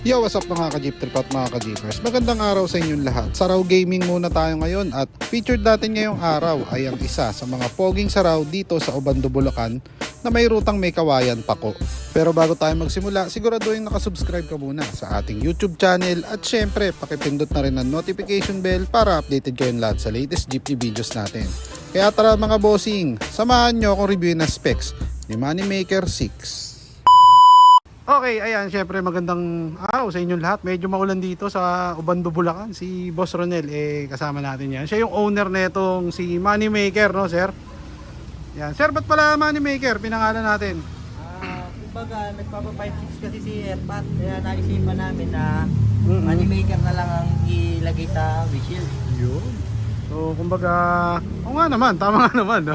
Yo, what's up mga ka-jeep trip at mga ka-jeepers? Magandang araw sa inyong lahat. Saraw Gaming muna tayo ngayon at featured natin ngayong araw ay ang isa sa mga poging saraw dito sa Obando, Bulacan na may rutang may kawayan pako. Pero bago tayo magsimula, siguraduhin nakasubscribe ka muna sa ating YouTube channel at syempre pakipindot na rin ang notification bell para updated kayong lahat sa latest jeepney videos natin. Kaya tara mga bossing, samahan nyo akong reviewin na specs ni Moneymaker 6. Okay, ayan, syempre magandang araw sa inyong lahat. Medyo maulan dito sa Ubando, Bulacan. Si Boss Ronel, eh, kasama natin yan. Siya yung owner netong si Moneymaker, no, sir? Yan. Sir, ba't pala Moneymaker? Pinangalan natin. Ah, kumbaga, nagpapa-5-6 kasi si Airpat. Kaya naisipan namin na Mm-mm. moneymaker na lang ang ilagay sa windshield. Yun. So, kumbaga, o nga naman, tama nga naman. no?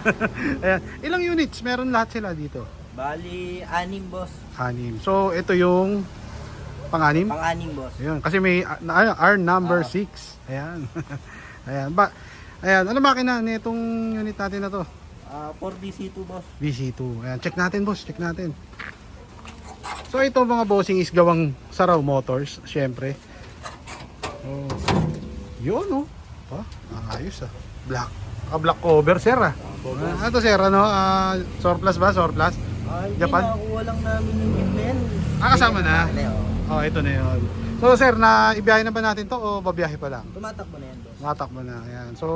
ayan. Ilang units? Meron lahat sila dito. Bali, anim boss. Anim. So, ito yung pang-anim? Pang-anim boss. Ayun, kasi may uh, na- R number Ah. 6. Ayan. Ayan, ba Ayan, ano makina nitong unit natin na to? Ah, 4BC2 boss. VC2. Ayan, check natin boss, check natin. So ito mga bossing is gawang Saraw Motors, syempre. Oh. Yun oh. Pa, ayos ah. Black. Ah, black cover sir ah. Ah, ito sir, ano? Ah, surplus ba? Surplus? Ah, hindi Japan? nakuha lang namin yung yan. Ah, kasama na? Oh. Ito na yun. So sir, na ibiyahe na ba natin to o babiyahe pa lang? Tumatakbo na yan boss. Matakbo na. Ayan. So,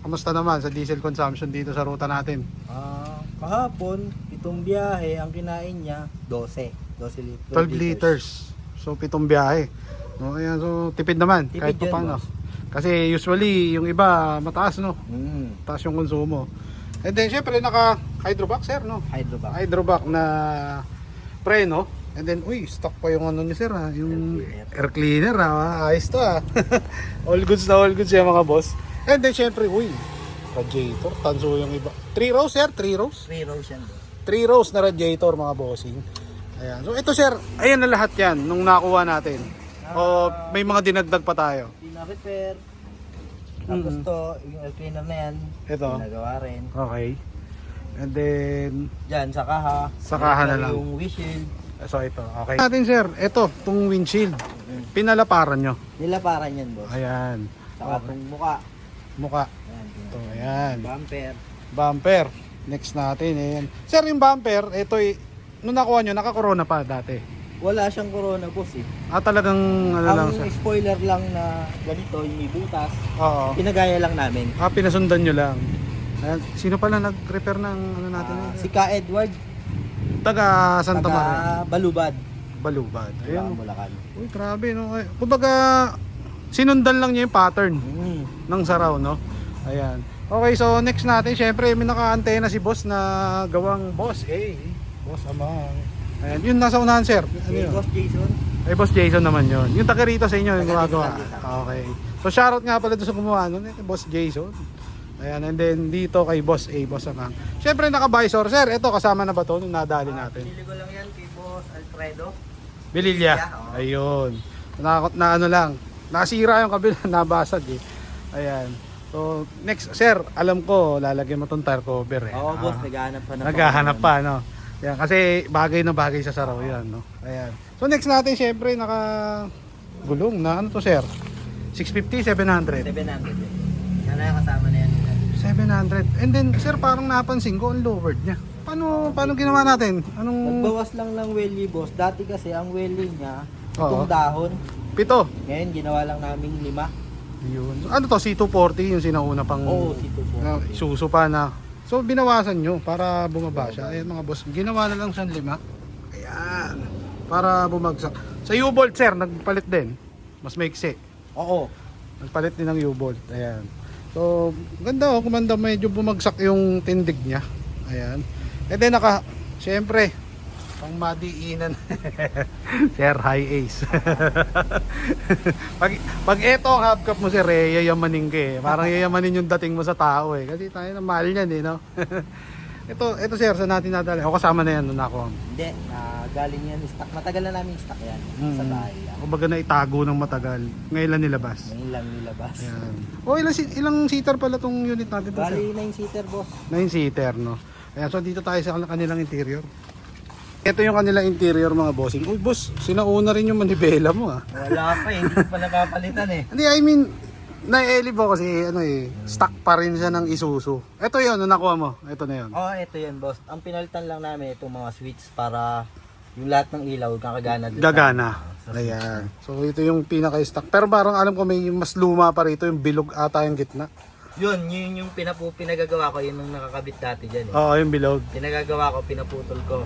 kamusta naman sa diesel consumption dito sa ruta natin? Ah, kahapon, itong biyahe, ang kinain niya, 12. 12 lit- 12 liters. So, pitong biyahe. No, ayan, so tipid naman Tipid kahit pa yun, paano. boss. Kasi usually yung iba mataas no, Mm. taas yung konsumo. And then syempre naka hydrovac sir no. Hydrovac. Hydrovac na preno. And then uy, stock pa yung ano ni sir ha, yung air cleaner ha. Ayos to ha. all goods na all goods yan mga boss. And then syempre uy, radiator, tanso yung iba. 3 rows sir, 3 rows. 3 rows yan boss. 3 rows na radiator mga bossing. Ayan. So ito sir, ayan na lahat yan nung nakuha natin. O may mga dinagdag pa tayo. Pina-repair. Tapos Mm. to, yung air cleaner na yan, Ito. ginagawa rin. Okay. And then, Diyan, sa kaha. Sa kaha na lang. Yung windshield. so ito. Okay. Natin sir, ito, tong windshield. Pinalaparan nyo. Nilaparan yan, boss. Ayan. Saka Okay. itong muka. Muka. Ayan. Ito, ayan. Bumper. Bumper. Next natin, ayan. Sir, yung bumper, ito, y- nung nakuha nyo, naka-corona pa dati. Wala siyang corona, boss eh. Ah, talagang, ano lang Ang sir. spoiler lang na ganito, yung may butas, Oo. pinagaya lang namin. Ah, pinasundan nyo lang. Ayan. Sino pala nag-repair ng ano natin? Ah, eh? si Ka Edward, Taga Santa taga Maria. Balubad. Balubad. Ayan. Ayun. Bulacan. Uy, grabe no. Ay, Kumbaga, sinundan lang niya yung pattern Mm. ng saraw, no? Ayan. Okay, so next natin, syempre, may naka-antena si boss na gawang boss A. Boss Amang. Ayan, yun nasa unahan, sir. Ano yun? Boss Jason. Ay, boss Jason naman yun. Yung taga rito sa inyo, yung gumagawa. Okay. So, shoutout nga pala doon sa gumawa nun, eh, boss Jason. Ayan, and then dito kay boss A, boss Amang. Syempre, naka-visor, sir. Ito, kasama na ba to nung nadali Ah, natin? Pinili ko lang yan kay Boss Alfredo. Bililya. Ayun. Na, na ano lang. Nasira yung kabila, nabasag eh. Ayan. So, next, sir, alam ko, lalagyan mo tong tire cover eh. Oo, boss, Ah, naghahanap pa na naghahanap pa, no? Yan, kasi bagay na bagay sa saraw yan, no? Ayan. So, next natin, syempre, naka gulong na, ano to, sir? 650, 700. 700 din. Yan na kasama na yan. 700. And then, sir, parang napansin ko, ang lowered niya. Paano, paano ginawa natin? Anong Nagbawas lang ng welly boss. Dati kasi ang welly niya, Oo. itong dahon. pito? Ngayon ginawa lang namin lima. Yun. So, ano to, C240, yung sinauna pang... Oo, si Tupo. na isuso pa na. So binawasan nyo para bumaba siya. Ayan mga boss, ginawa na lang siyang lima. Ayan. Para bumagsak. Sa U-bolt sir, nagpalit din. Mas maiksi. Oo. Nagpalit din ng U-bolt. Ayan. So, ganda oh, kumanda medyo bumagsak yung tindig niya. Ayan. And then naka, syempre, pang madiinan. sir, high ace. pag, pag eto ang hubcap mo sir, eh, yayamanin ka eh. Parang yayamanin yung dating mo sa tao eh. Kasi tayo na mahal yan eh, no? ito, ito sir, sa natin nadali. O kasama na yan nung nakuha. mo. Hindi, ah, galing yan stock. Matagal na namin stock yan sa Mm. bahay lang. Kumbaga na itago ng matagal. Ngayon lang nilabas. Ngayon lang nilabas. Ayan. O ilang, si- ilang seater pala tong unit natin to, sir? Bali, 9-seater boss. 9 seater no. Ayan, so dito tayo sa kanilang interior. Ito yung kanilang interior mga bossing. Uy boss, sinauna rin yung manibela mo ah. Wala pa eh, hindi ko pa napapalitan eh. Hindi, I mean, naielib ako kasi ano eh, stock pa rin siya ng Isuzu. Ito yun, ano nakuha mo? Ito na yun. Oh, ito yun boss. Ang pinalitan lang namin itong mga switch para yung lahat ng ilaw kakagana sa- Gagana. sa Ayan. So ito yung pinaka-stock. Pero parang alam ko may mas luma pa rito, yung bilog ata yung gitna. Yun, yun yung pinapu, pinagagawa ko, yun yung nakakabit dati dyan eh. Oo, yung bilog. Pinagagawa ko, pinaputol ko.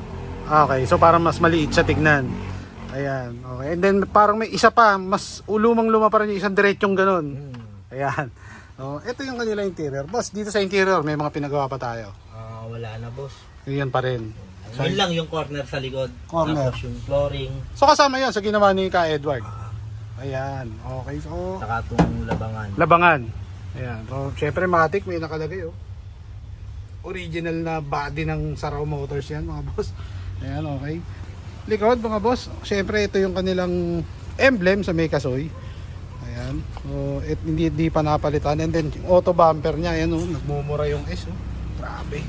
Okay, so parang mas maliit siya tignan. Ayan, okay. And then parang may isa pa, mas ulumang luma pa rin yung isang diretsyong ganun. Hmm. Ayan. Oh, ito yung kanila interior. Boss, dito sa interior may mga pinagawa pa tayo. Ah, wala na boss. Yan pa rin. Yun lang yung corner sa likod. Corner. Tapos yung flooring, So kasama yan sa ginawa ni Ka Edward. Ayan. Okay, so saka itong labangan. labangan. Ayan. So syempre matik may nakalagay oh. Original na body ng Sarao Motors yan mga boss. Ayan, okay. Likod mga boss, syempre ito yung kanilang emblem sa may kasoy. Ayan. So, it, hindi, hindi pa napalitan. And then, yung auto bumper niya, ayan oh, nagmumura yung S oh. Grabe.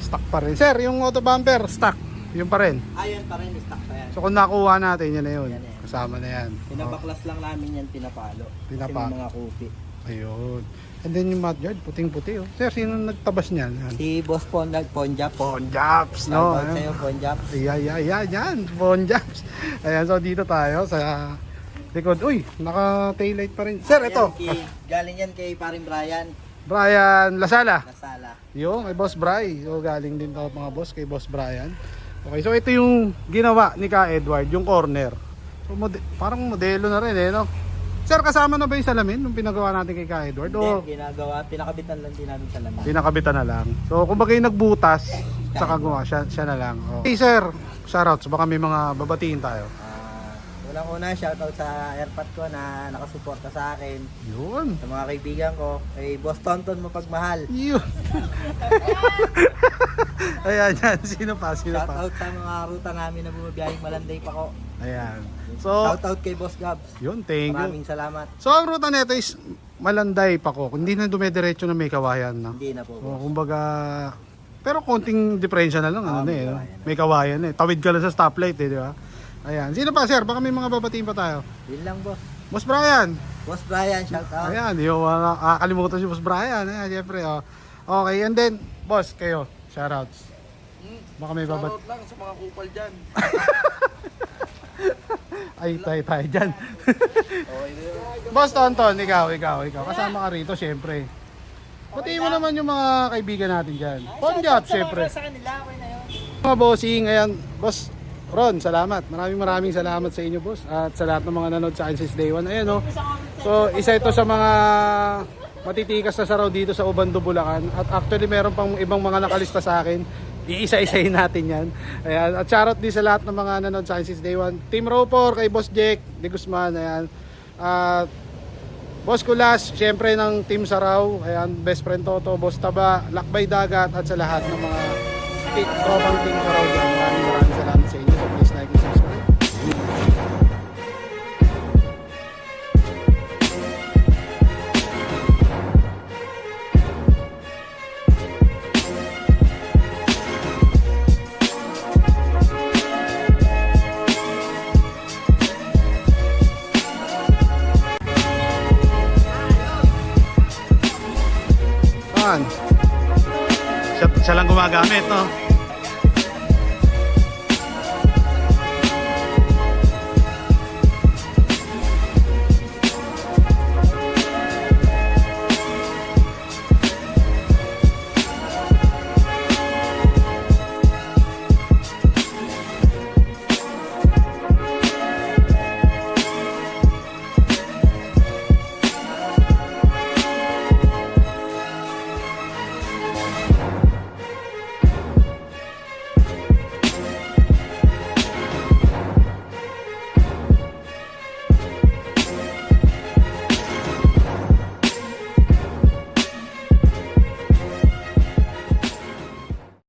Stock pa rin. Sir, yung auto bumper, stock. Yun pa rin. Ayan pa rin, stock pa yan. So kung nakuha natin, yan na yun. Yan yan. Kasama na yan. Oh, Pinapaklas lang namin yan, pinapalo. Pinapa- Kasi may mga kupi. Ayun. And then yung mudguard, puting-puti oh. Sir, sino nagtabas niyan? Yan. Si Boss Pondag, Ponjap. Ponjaps, no? Shoutout sa'yo, Ponjap. Ayan, ayan, ayan, yan. Ponjaps. Ayan, so dito tayo sa likod. Uy, naka-taillight pa rin. Sir, ito. Ayan, kay, galing yan kay paring Brian, Brian Lasala. Nasala. Yung, kay Boss Bry. So, galing din to mga boss kay Boss Brian. Okay, so ito yung ginawa ni Ka Edward, yung corner. So, mode- parang modelo na rin eh, no? Sir, kasama na ba yung salamin nung pinagawa natin kay Ka Edward? O Hindi, ginagawa, pinakabitan lang din namin sa laman. pinakabitan na lang? So, kumbaga yung nagbutas, saka gumawa, siya, siya na lang. Oh. Hey, sir, shoutouts. Baka may mga babatiin tayo. Ah, unang-una, shoutout sa airpot ko na nakasuporta sa akin. Yun. Sa mga kaibigan ko, kay Boss Tonton mapagmahal. Yun. Ayan, yan. Sino pa? Sino pa? Shoutout sa mga ruta namin na bumabiyahing malanday pa ko. Ayan. So, Shoutout kay Boss Gabs. yun, thank you. Maraming salamat. So ang ruta nito is Malanday pa ko. Hindi na dumediretso na may kawayan na. Hindi na po. So, boss. kumbaga pero konting diferensya na lang ano Ah, na may eh. no? kawayan na. May kawayan eh. Tawid ka lang sa stoplight eh, di ba? Ayan. Sino pa sir? Baka may mga babatiin pa tayo. Yun lang boss. Boss Brian. Boss Brian, shoutout. Ayan, yung mga kakalimutan si Boss Brian. Ayan, syempre. Oh. Okay, and then, boss, kayo, shoutouts. Baka may babat... Shoutout lang sa mga kupal dyan. Ay, tayo tayo dyan. Boss Tonton, ikaw, ikaw, ikaw. Kasama ka rito, syempre. Pati mo naman yung mga kaibigan natin dyan. Ponjap, syempre. Sa kanila, okay na yun. Mga bossing, ayan, boss Ron, salamat. Maraming maraming salamat sa inyo, boss. At sa lahat ng mga nanood sa akin since day one. Ayan, no. So, isa ito sa mga matitikas na saraw dito sa Ubando, Bulacan. At actually, meron pang ibang mga nakalista sa akin. Iisa-isahin natin yan. Ayan. At shoutout din sa lahat ng mga nanood sa akin since day one. Team Roper, kay Boss Jake, De Guzman, ayan. At Boss Kulas, syempre ng Team Saraw, ayan, Best Friend Toto, Boss Taba, Lakbay Dagat at sa lahat ng mga tropang Team Saraw dyan. Saan? Siya, siya lang gumagamit, no?